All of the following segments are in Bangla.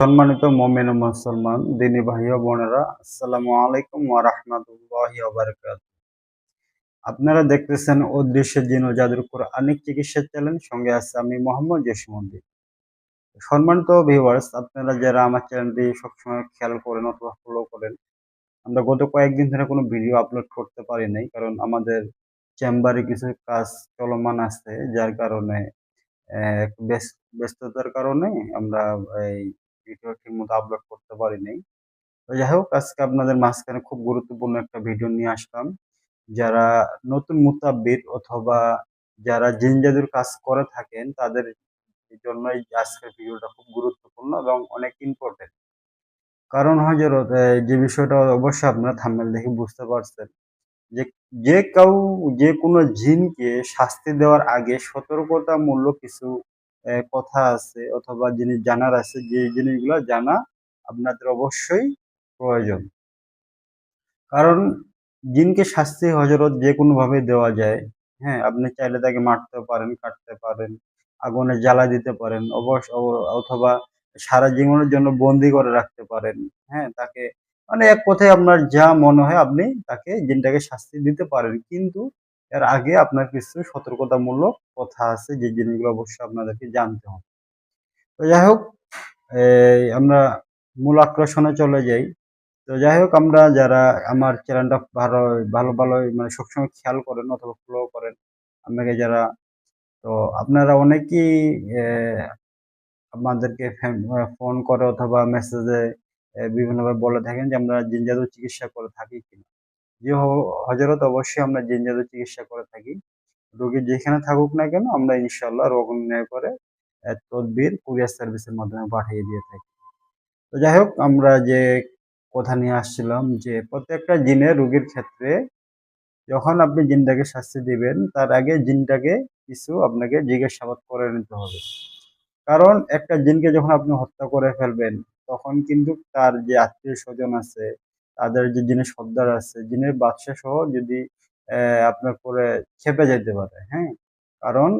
সম্মানিত মোমেন মুসলমান, দিনী ভাই ও বোনেরা, আসসালামু আলাইকুম ওয়া রাহমাতুল্লাহি ওয়া বারাকাতুহু। আপনারা দেখতেছেন অদৃশ্যের জিন ও জাদুর কোরআনিক চিকিৎসা চ্যানেল, সঙ্গে আছে আমি মোহাম্মদ জসিমুদ্দিন সম্মানিত ভিউয়ার্স আপনারা যারা আমার চ্যানেলটি সবসময় খেয়াল করেন অথবা ফলো করেন, আমরা গত কয়েকদিন ধরে কোনো ভিডিও আপলোড করতে পারি নাই, কারণ আমাদের চেম্বারে কিছু কাজ চলমান আছে, যার কারণে ব্যস্ততার কারণে আমরা এই ভিডিও ঠিকমতো আপলোড করতে পারি নাই। তো যাই হোক আজকে আপনাদের মাঝখানে খুব গুরুত্বপূর্ণ একটা ভিডিও নিয়ে আসলাম। যারা নতুন মুতাব্বির অথবা যারা জিন জাদুর কাজ করে থাকেন, তাদের জন্য এই আজকের ভিডিওটা খুব গুরুত্বপূর্ণ এবং অনেক ইম্পর্টেন্ট কারণ হজরত যে বিষয়টা অবশ্যই আপনারা থাম্বেল দেখে বুঝতে পারছেন যে যে কাউ, যে কোনো জিনকে শাস্তি দেওয়ার আগে সতর্কতামূলক কিছু কথা আছে অথবা জিনিস জানার আছে যে জিনিসগুলো জানা আপনাদের অবশ্যই প্রয়োজন। কারণ জিনকে শাস্তি হজরত যে কোনো ভাবে দেওয়া যায়। হ্যাঁ আপনি চাইলে তাকে মারতে পারেন, কাটতে পারেন, আগুনে জ্বালা দিতে পারেন অবশ্য অথবা সারা জীবনের জন্য বন্দি করে রাখতে পারেন। হ্যাঁ তাকে মানে এক কথায় আপনার যা মনে হয় আপনি তাকে জিনটাকে শাস্তি দিতে পারেন। কিন্তু এর আগে আপনার কিছু সতর্কতামূলক কথা আছে, যে জিনিসগুলো অবশ্যই আপনাদেরকে জানতে হবে। তো যাই হোক আমরা মূল আকর্ষণে চলে যাই। তো যাই হোক, আমরা যারা আমার চ্যানেলটা ভালো ভালো ভালো মানে সবসময় খেয়াল করেন অথবা ফলো করেন, আপনাকে যারা, তো আপনারা অনেকেই আমাদেরকে ফোন করে অথবা মেসেজে বিভিন্নভাবে বলে থাকেন যে আমরা জিন জাদু চিকিৎসা করে থাকি কিনা। যে হজরত অবশ্যই আমরা জিন জাদু চিকিৎসা করে থাকি। রোগী যেখানে থাকুক না কেন আমরা ইনশাল্লাহ রোগ নির্ণয় করে তদবির কুরিয়ার সার্ভিসের মাধ্যমে পাঠিয়ে দিয়ে থাকি। তো যাই হোক, আমরা যে কথা নিয়ে আসছিলাম যে প্রত্যেকটা জিনে রোগীর ক্ষেত্রে যখন আপনি জিনটাকে শাস্তি দিবেন, তার আগে জিনটাকে কিছু আপনাকে জিজ্ঞাসাবাদ করে নিতে হবে। কারণ একটা জিনকে যখন আপনি হত্যা করে ফেলবেন, তখন কিন্তু তার যে আত্মীয় স্বজন আছে তাদের যে জিনের সর্দার আছে, জিনের বাদশা সহ যদি আপনার করে খেপে যেতে পারে হ্যাঁ? কারণ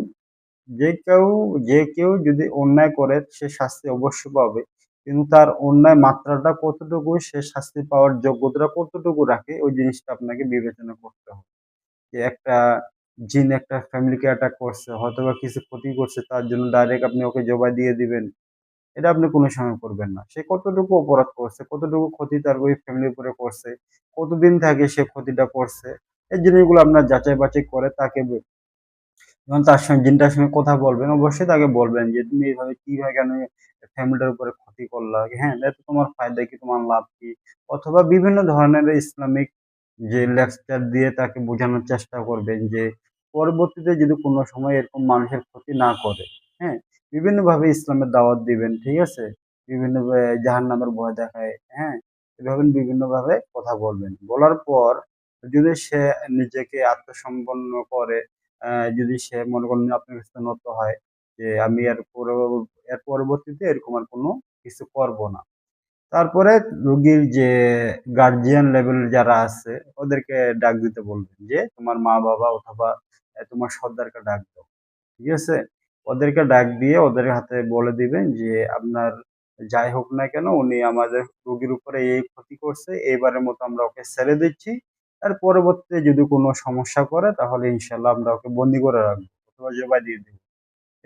যে কেউ যে কেউ যদি অন্যায় করে, সে শাস্তি অবশ্যই পাবে। কিন্তু তার অন্যায় মাত্রাটা কতটুকু সে শাস্তি পাওয়ার যোগ্যতা কতটুকু রাখে, ওই জিনিসটা আপনাকে বিবেচনা করতে হবে। যে একটা জিন একটা ফ্যামিলিকে অ্যাটাক করছে হয়তো কিছু ক্ষতি করছে, তার জন্য ডাইরেক্ট আপনি ওকে জবাই দিয়ে দিবেন। এটা আপনি কোনো সময় করবেন না। সে কতটুকু অপরাধ করছে, কতটুকু ক্ষতি তার ওই ফ্যামিলির উপরে করছে, কতদিন থাকে সে ক্ষতিটা করছে, এই জিনিসগুলো আপনার যাচাই বাছাই করে তাকে যখন তার সঙ্গে, জিনটার সঙ্গে কথা বলবেন, অবশ্যই তাকে বলবেন যে, তুমি এইভাবে কীভাবে কেন ফ্যামিলিটার উপরে ক্ষতি করলা? হ্যাঁ এতে তোমার ফায়দা কি, তোমার লাভ কি? অথবা বিভিন্ন ধরনের ইসলামিক যে লেকচার দিয়ে তাকে বোঝানোর চেষ্টা করবেন যে, পরবর্তীতে যদি কোনো সময় এরকম মানুষের ক্ষতি না করে হ্যাঁ বিভিন্নভাবে ইসলামের দাওয়াত দিবেন, ঠিক আছে? বিভিন্ন জাহান নামের ভয় দেখায় হ্যাঁ? এভাবে বিভিন্নভাবে কথা বলবেন। বলার পর যদি সে নিজেকে আত্মসম্পন্ন করে যদি সে মনে করেন আপনার কাছে নত হয়, যে আমি এর এর পরবর্তীতে এরকম আর কোনো কিছু করব না। তারপরে রোগীর যে গার্জিয়ান লেভেল যারা আছে, ওদেরকে ডাক দিতে বলবেন যে, তোমার মা বাবা অথবা তোমার সর্দারকে ডাক দাও। ঠিক আছে? ওদেরকে ডাক দিয়ে ওদের হাতে বলে দিবেন যে, আপনার যাই হোক না কেন, উনি আমাদের রোগীর উপরে এই ক্ষতি করছে এইবারের মতো আমরা ওকে ছেড়ে দিচ্ছি। আর পরবর্তীতে যদি কোনো সমস্যা করে, তাহলে ইনশাল্লাহ আমরা ওকে বন্দি করে রাখব অথবা জবাই দিয়ে দিব।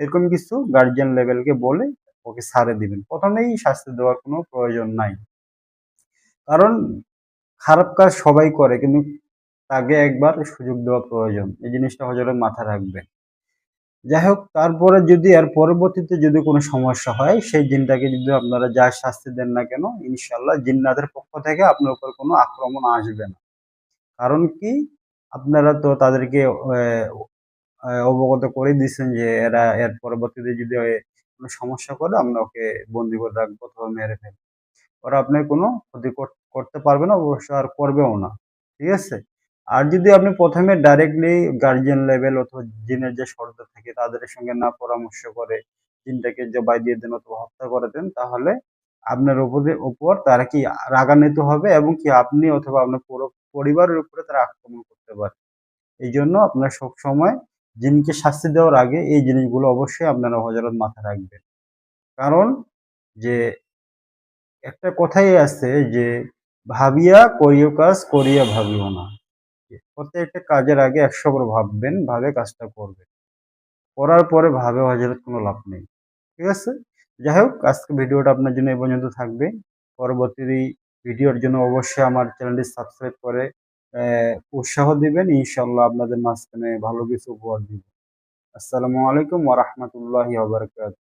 এরকম কিছু গার্জিয়ান লেভেলকে বলে ওকে ছাড়ে দিবেন। প্রথমেই শাস্তি দেওয়ার কোনো প্রয়োজন নাই। কারণ খারাপ কাজ সবাই করে, কিন্তু তাকে একবার সুযোগ দেওয়া প্রয়োজন। এই জিনিসটা হজরত মাথায় রাখবেন। যাই হোক তারপরে যদি আর পরবর্তীতে যদি কোনো সমস্যা হয়, সেই জিনটাকে যদি আপনারা যা শাস্তি দেন না কেন ইনশাল্লাহ জিন্নাতের পক্ষ থেকে আপনার উপর কোনো আক্রমণ আসবে না। কারণ কি? আপনারা তো তাদেরকে অবগত করে দিচ্ছেন যে এরা এর পরবর্তীতে যদি কোনো সমস্যা করে, আমরা ওকে বন্দি করে রাখব অথবা মেরে ফেলব। ওরা আপনার কোনো ক্ষতি কর- করতে পারবে না, অবশ্য আর করবেও না। ঠিক আছে? আর যদি আপনি প্রথমে ডাইরেক্টলি গার্জিয়ান লেভেল অথবা জিনের যে শর্ত থাকে তাদের সঙ্গে না পরামর্শ করে জিনটাকে জবাই দিয়ে দেন অথবা হত্যা করে দেন, তাহলে আপনার উপরে, উপর তারা কি রাগান্বিত হবে এবং কি আপনি অথবা আপনার পুরো পরিবারের উপরে তারা আক্রমণ করতে পারে? এই জন্য আপনার সবসময় জিনকে শাস্তি দেওয়ার আগে এই জিনিসগুলো অবশ্যই আপনারা হজরত মাথায় রাখবেন। কারণ যে একটা কথাই আছে যে, ভাবিয়া করিও কাজ, করিয়া ভাবিও না। প্রত্যেকটা কাজের আগে একশো বার ভাববেন, ভাবে কাজটা করবেন। করার পরে ভাবে হাজারের কোনো লাভ নেই। ঠিক আছে? যাই হোক, আজকে ভিডিওটা আপনার জন্য এ পর্যন্ত থাকবে। পরবর্তী ভিডিওর জন্য অবশ্যই আমার চ্যানেলটি সাবস্ক্রাইব করে উৎসাহ দিবেন। ইনশাল্লাহ আপনাদের মাঝখানে ভালো কিছু উপহার দিবেন আসসালামু আলাইকুম ওয়া রাহমাতুল্লাহি ওয়া বারাকাতুহু।